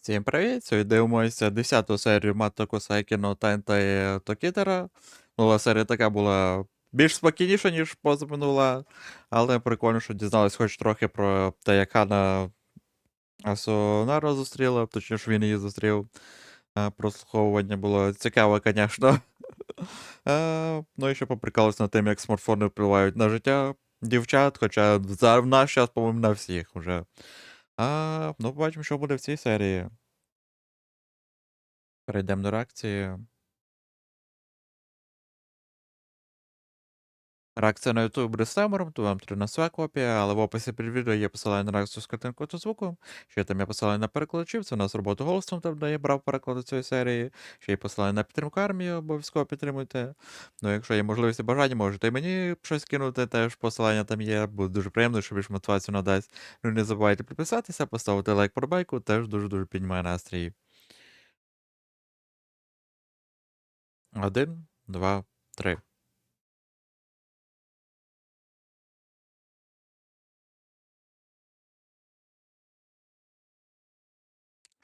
Всім привіт! Сьогодні дивимося 10 серію Матто Косайкі no Тентай Токітера. Минула серія така була більш спокійніша, ніж позаминула, але прикольно, що дізналась хоч трохи про те, як Хана Асонару зустріла, точніше він її зустрів. Е, Прослуховування було цікаво, звісно. Е, Ну і ще поприкалися над тим, як смартфони впливають на життя дівчат, хоча в наш час, по-моєму, на всіх вже. А, ну, побачимо, що буде в цій серії. Перейдемо до реакції. Реакція на YouTube буде з то вам потрібна своя копія, але в описі під відео є посилання на реакцію з картинкою та звуком. Ще там є посилання на перекладачів, це у нас робота голосом, там де я брав переклади цієї серії. Ще є посилання на підтримку армії, обов'язково підтримуйте. Ну, якщо є можливість і бажання, можете і мені щось кинути, теж посилання там є. Буде дуже приємно, що більш мотивацію надасть. Ну, не забувайте підписатися, поставити лайк подобайку, теж дуже-дуже піднімає настрій. Один, два, три.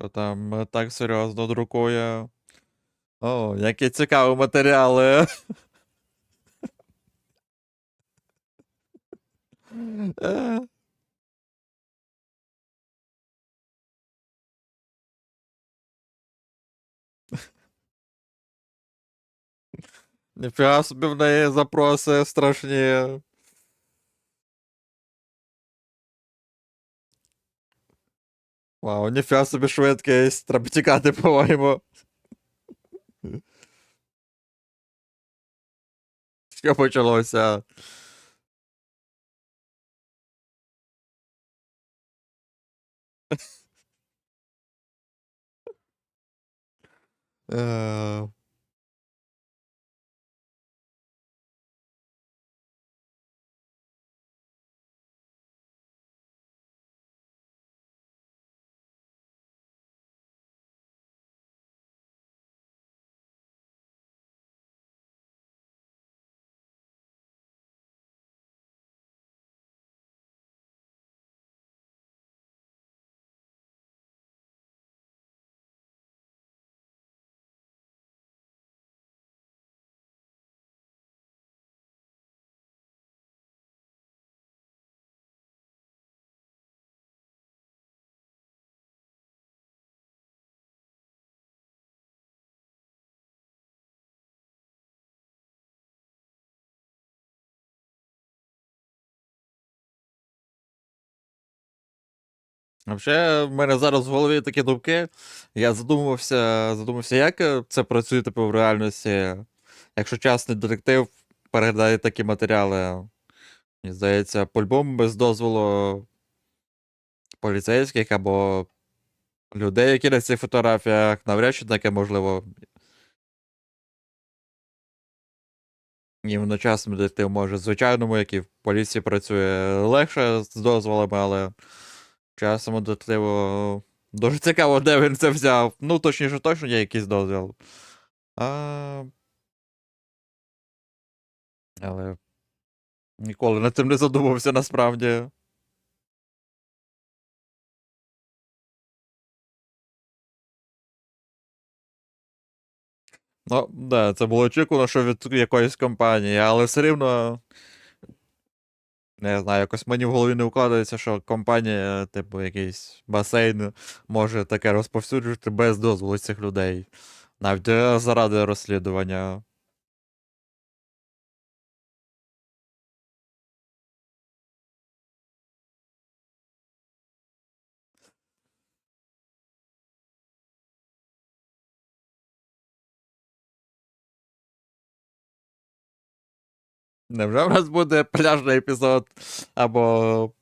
Що там е, так серйозно друкує? О, які цікаві матеріали. Е. Ніфіга собі в неї запроси страшні. Вау, ніфіга собі швидкість. Треба тікати, по-моєму. Що почалося? Е, Взагалі, в мене зараз в голові такі думки. Я задумався, задумався, як е, це працює типу, в реальності. Якщо частний детектив передає такі матеріали, мені здається, по-любому без дозволу поліцейських або людей, які на цих фотографіях, навряд чи таке можливо. Іменно частний детектив може звичайному, який в поліції працює легше з дозволами, але часом детективу дуже цікаво, де він це взяв. Ну, точніше, точно є якийсь дозвіл. А... Але ніколи над цим не задумався насправді. Ну, да, це було очікувано, що від якоїсь компанії, але все рівно. Не знаю, якось мені в голові не укладається, що компанія, типу, якийсь басейн може таке розповсюджувати без дозволу цих людей. Навіть е, заради розслідування. Невже в нас буде пляжний епізод або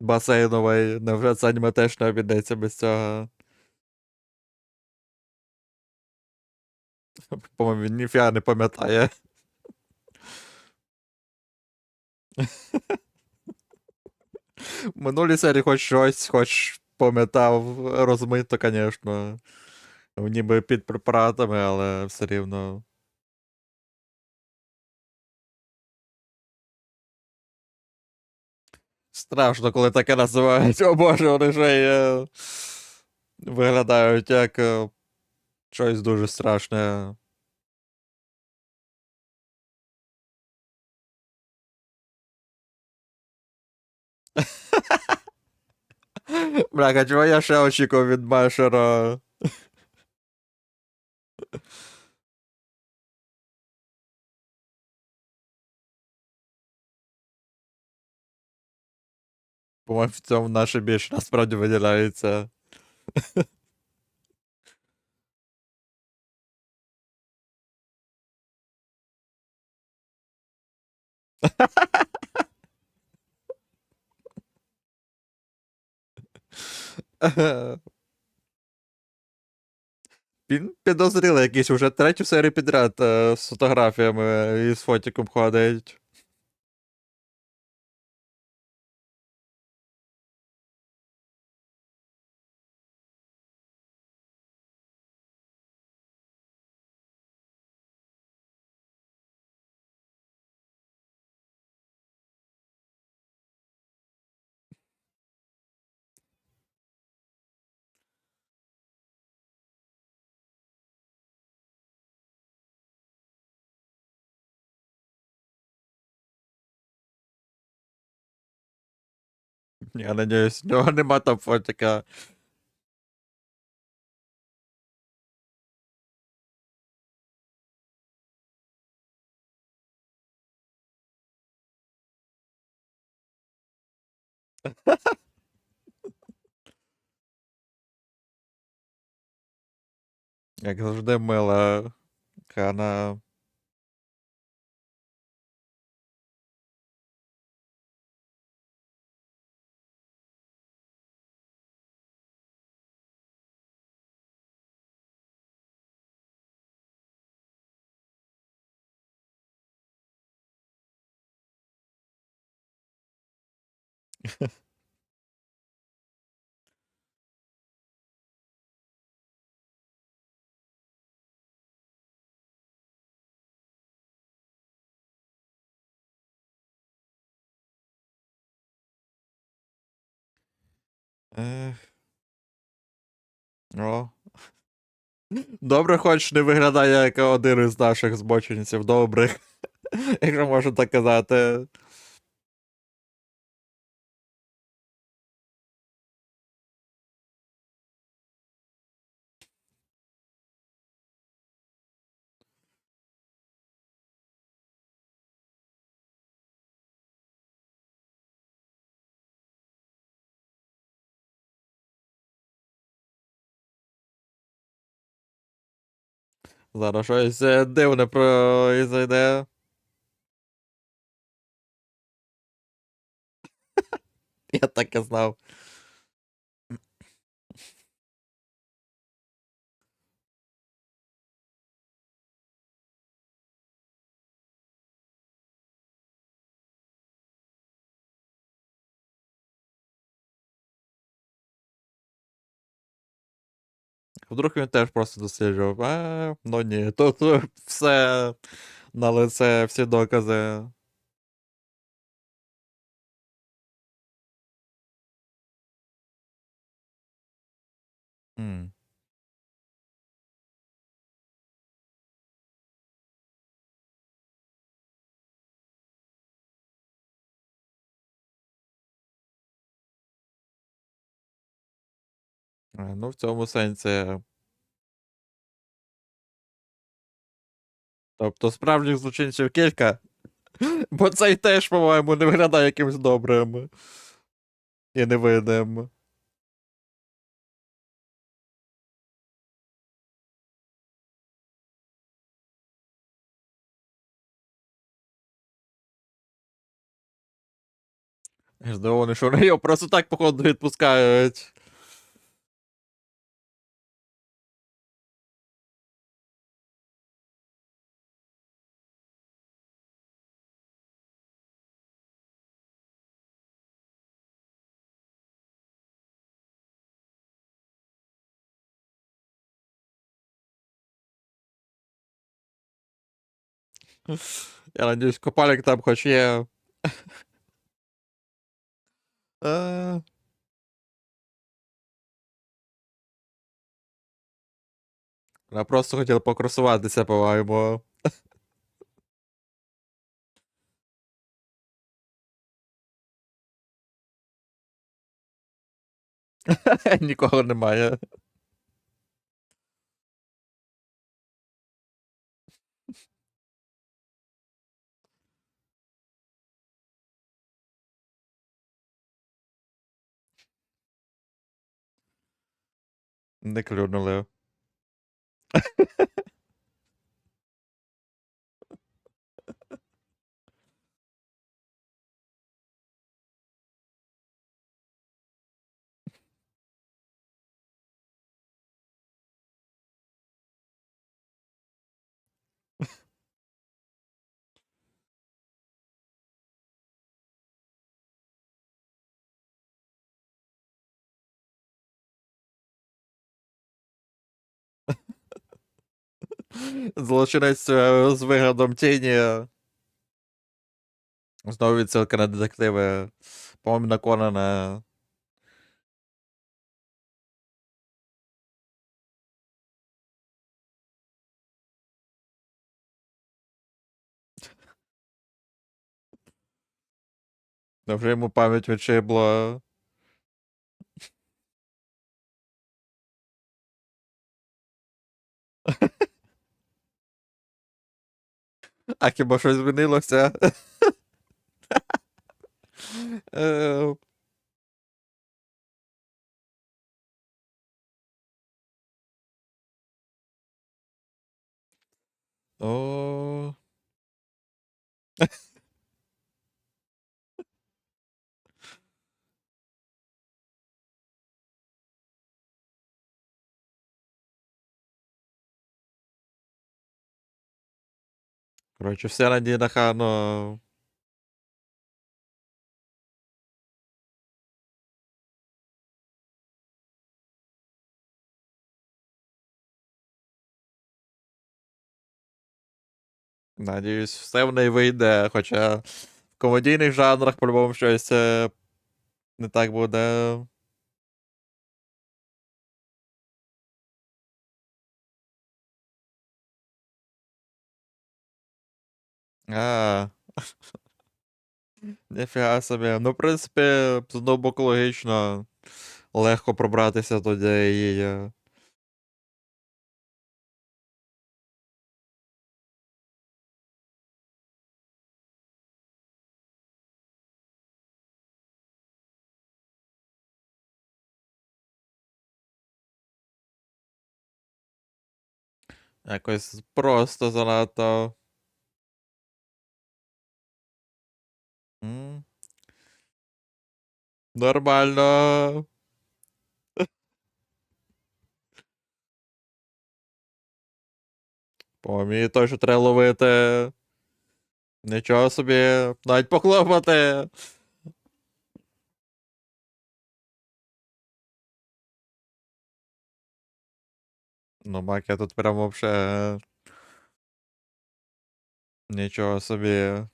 басейновий? Невже це аніме теж без цього? По-моєму, він ніфіга не пам'ятає. В минулій серії хоч щось, хоч пам'ятав розмито, звісно. Ніби під препаратами, але все рівно. Страшно, коли таке називають. О боже, вони вже є. виглядають як е, щось дуже страшне. Бляха, чого я ще очікував від Башера? По-моєму, в цьому наше більше насправді виділяється. Він підозрілий якийсь уже третю серію підряд е, з фотографіями і з фотіком ходить. Я надіюсь, в нього нема там фотика. Як завжди мила Хана. О. Добре, хоч не виглядає як один із наших збочинців добрих. Якщо можна так казати. Зараз щось е, дивне произойде. Я так і знав. Вдруг він теж просто досліджував. А, ну ні, тут е, все на лице, всі докази. Е, Ну, в цьому сенсі. Тобто справжніх злочинців кілька. Бо цей теж, по-моєму, не виглядає якимось добрим. І невинним. Здивований, що вони його просто так, походу, відпускають. Я надіюсь, копалік там хоч є. Вона просто хотіла покросуватися, по-моєму. Нікого немає. Не клюнули. Злочинець е, з виглядом тіні. Знову відсилка на детективи. По-моєму, на Конана. Вже йому пам'ять відшибла. А хіба щось змінилося? Е, О. Коротше, все надії на Хану. Надіюсь, все в неї вийде, хоча в комедійних жанрах по-любому щось не так буде. А. Ніфіга собі. Ну, в принципі, з одного боку логічно. Легко пробратися тоді і. е, Якось просто занадто. Нормально. По мені той, що треба ловити. Нічого собі, навіть похлопати. Ну, Макя тут прям вообще. Нічого собі.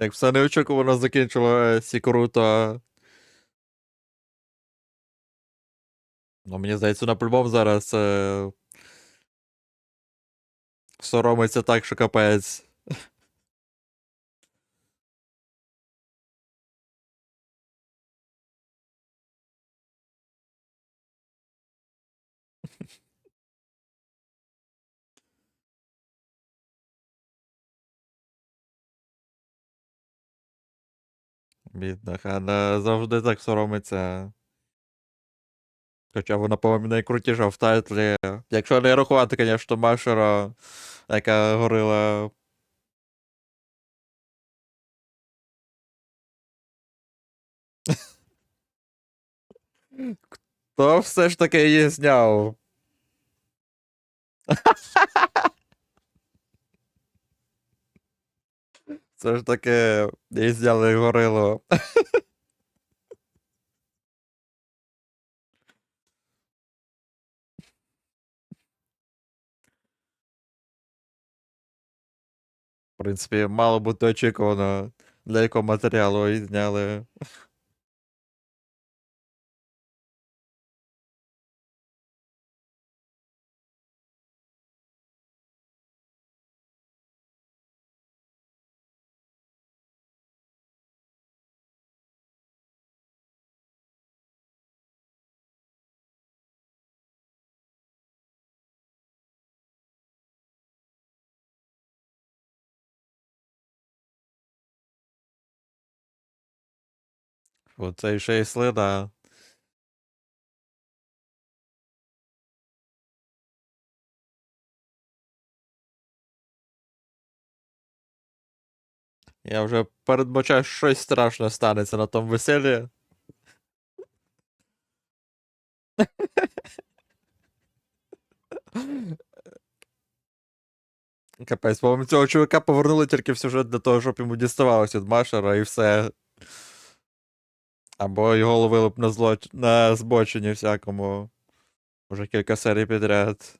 Як все неочікувано закінчилося круто. Ну, мені здається, на по-любому зараз е... соромиться так, що капець. Бідна Хана завжди так соромиться. Хоча вона, по-моєму, найкрутіша в тайтлі. Якщо не рахувати, звісно, Машера, яка горила. Хто все ж таки її зняв? Все ж таке її зняли В принципі, мало бути очікувано, для якого матеріалу її зняли. Оце ще й слина. Я вже передбачаю, що щось страшне станеться на тому веселі. Капець, по-моєму, цього чувака повернули тільки в сюжет для того, щоб йому діставалося від Машера і все. Або його ловили б на, злоч... на збочині всякому. Уже кілька серій підряд.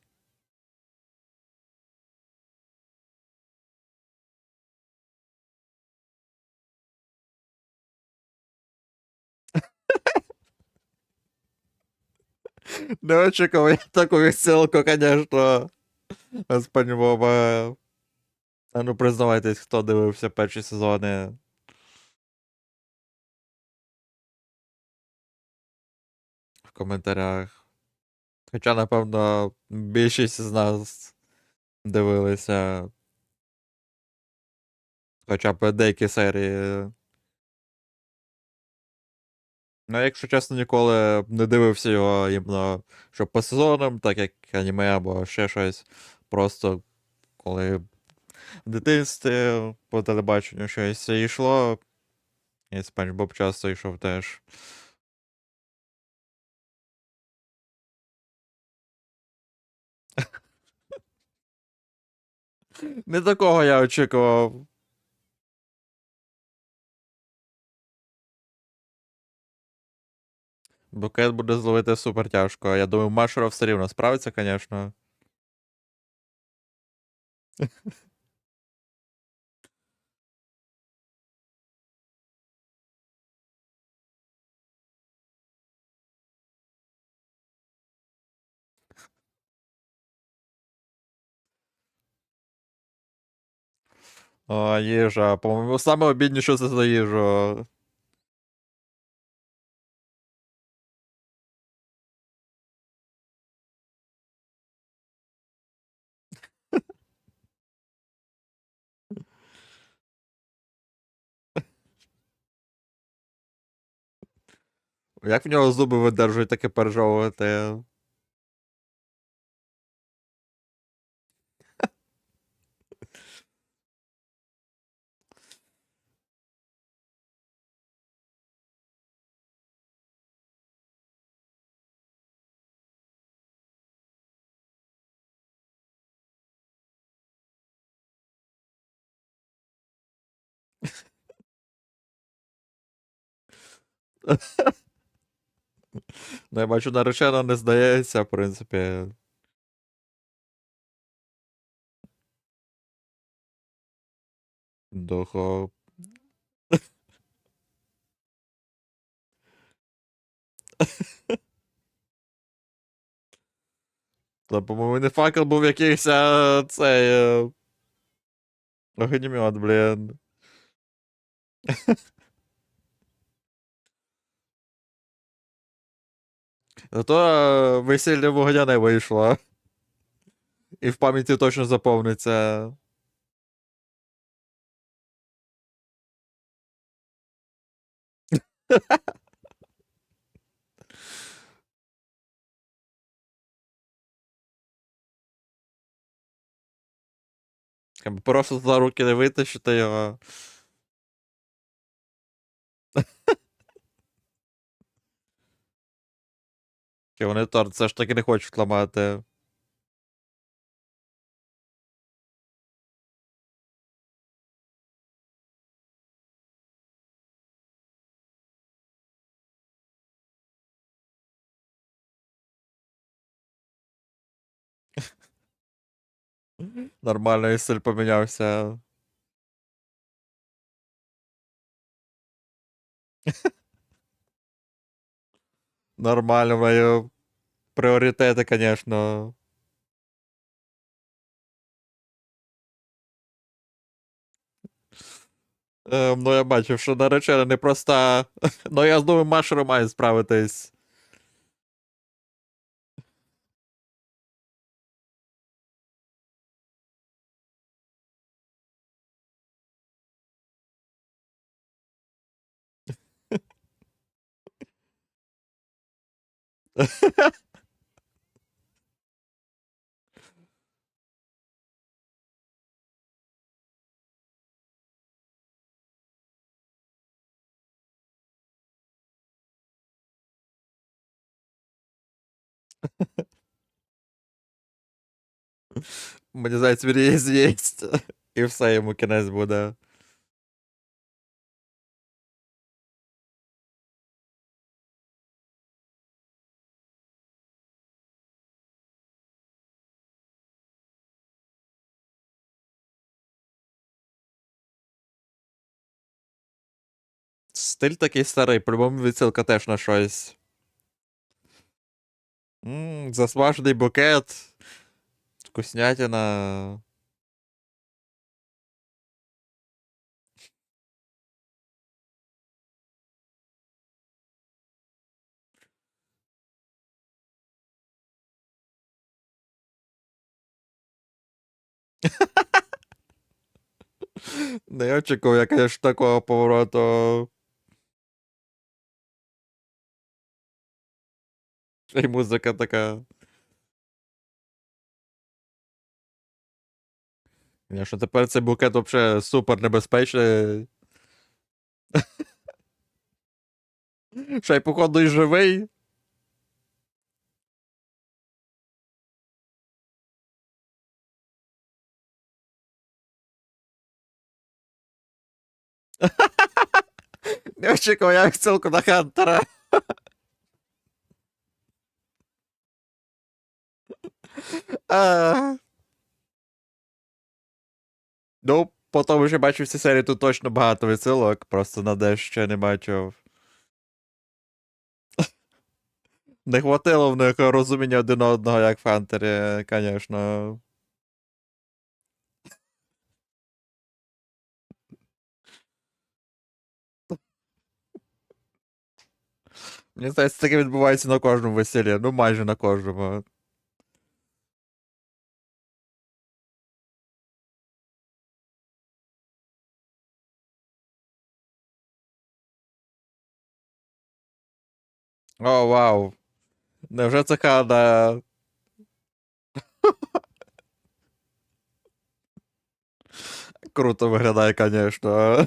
Не очікував я таку веселку, конечно. Господь Боба. А ну признавайтесь, хто дивився перші сезони. Коментарях. Хоча, напевно, більшість з нас дивилися. Хоча б деякі серії. Ну, якщо чесно, ніколи не дивився його іменно, що по сезонам, так як аніме або ще щось. Просто коли в дитинстві по телебаченню щось йшло. І Спанч Боб часто йшов теж. Не такого я очікував. Букет буде зловити супер тяжко. Я думаю, Машеров все рівно справиться, звісно. О, їжа. По-моєму, саме обідніше це за їжу. Як в нього зуби видержують таке пережовувати? Ну, я бачу, наречена не здається, в принципі. Дохо. Та, по-моєму, не факел був якийсь а, цей. е, Огнемет, блін. Зато е, весілля вогняне вийшло. І в пам'яті точно заповниться. Просто за руки не витащити його. Чи вони торт все ж таки не хочуть ламати. Нормально стиль помінявся. Нормально, в приоритеты, пріоритети, звісно. Е, ну, я бачив, що наречена непроста. Ну, я з новим машером маю справитись. Мені здається, він її з'їсть. І все, йому кінець буде. Стиль такий старий, по-любому відсилка теж на щось. Ммм, засмажений букет. Вкуснятина. Не очікував, я, конечно, такого повороту. Ще музика така. Звісно, тепер цей букет взагалі супер небезпечний. Ще й, походу, і живий. Не очікував, я ссылку на Хантера. А. Ну, по тому, що бачив всі серії, тут точно багато відсилок, просто на де ще не бачив. Не хватило в них розуміння один одного, як в Хантері, звісно. Мені здається, таке відбувається на кожному весіллі, ну майже на кожному. О, вау. Невже це Хана? Круто виглядає, звісно.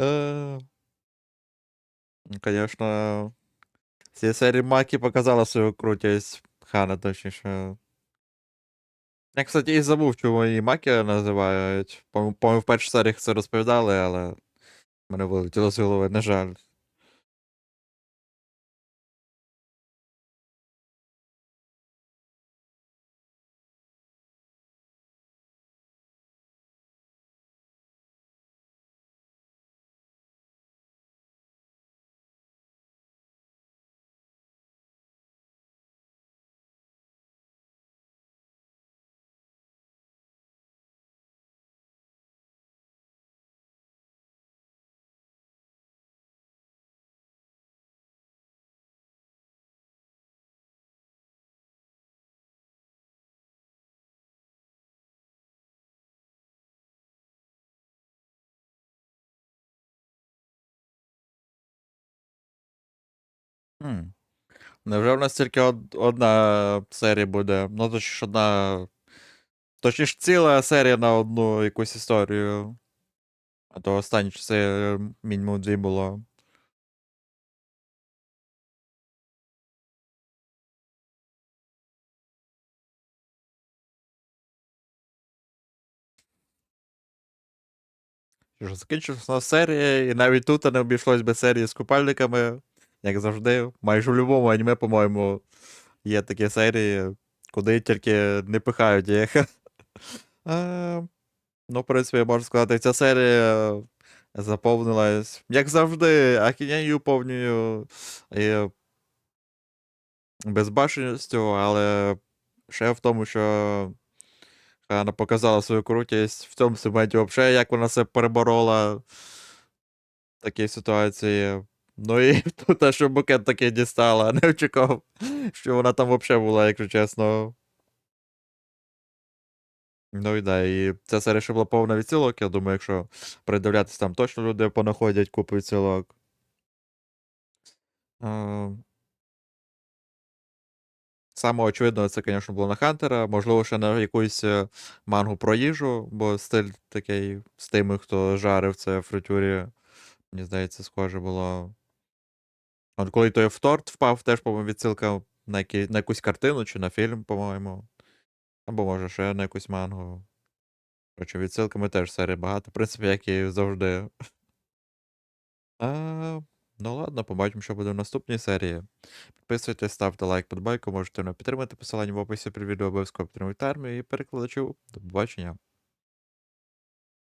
Е, Звісно. Ці серії Макі показала свою крутість. Хана, точніше. Я, кстати, і забув, чому її Макі називають. По- По-моєму, в першій серії це розповідали, але мене вилетіло з голови, на жаль. Невже в нас тільки од- одна серія буде? Ну, точніше, одна. Точніше, ціла серія на одну якусь історію. А то останні часи е, мінімум дві було. Що ж, закінчилася серія, і навіть тут не обійшлось без серії з купальниками. Як завжди, майже в будь-якому аніме, по-моєму, є такі серії, куди тільки не пихають їх. Е, Ну, в принципі, можна сказати, ця серія заповнилась, як завжди, ахінею повною і безбашеністю, але ще в тому, що вона показала свою крутість в цьому сегменті взагалі, як вона себе переборола в такій ситуації. Ну і те, що букет такий дістала, не очікував, що вона там взагалі була, якщо чесно. Ну і да, і ця серія ще була повна відсилок. Я думаю, якщо придивлятись, там точно люди понаходять купу відсилок. Саме очевидно, це, звісно, було на Хантера. Можливо, ще на якусь е, мангу про їжу, бо стиль такий з тими, хто жарив це в фритюрі. Мені здається, схоже було. От коли той в торт впав, теж, по-моєму, відсилка на, які, на якусь картину чи на фільм, по-моєму. Або може ще на якусь мангу. Коротше, відсилками теж серії багато. В принципі, як і завжди. А, ну ладно, побачимо, що буде в наступній серії. Підписуйтесь, ставте лайк, подбайку, можете мене підтримати посилання в описі під відео, обов'язково підтримуйте армію і перекладачів. До побачення.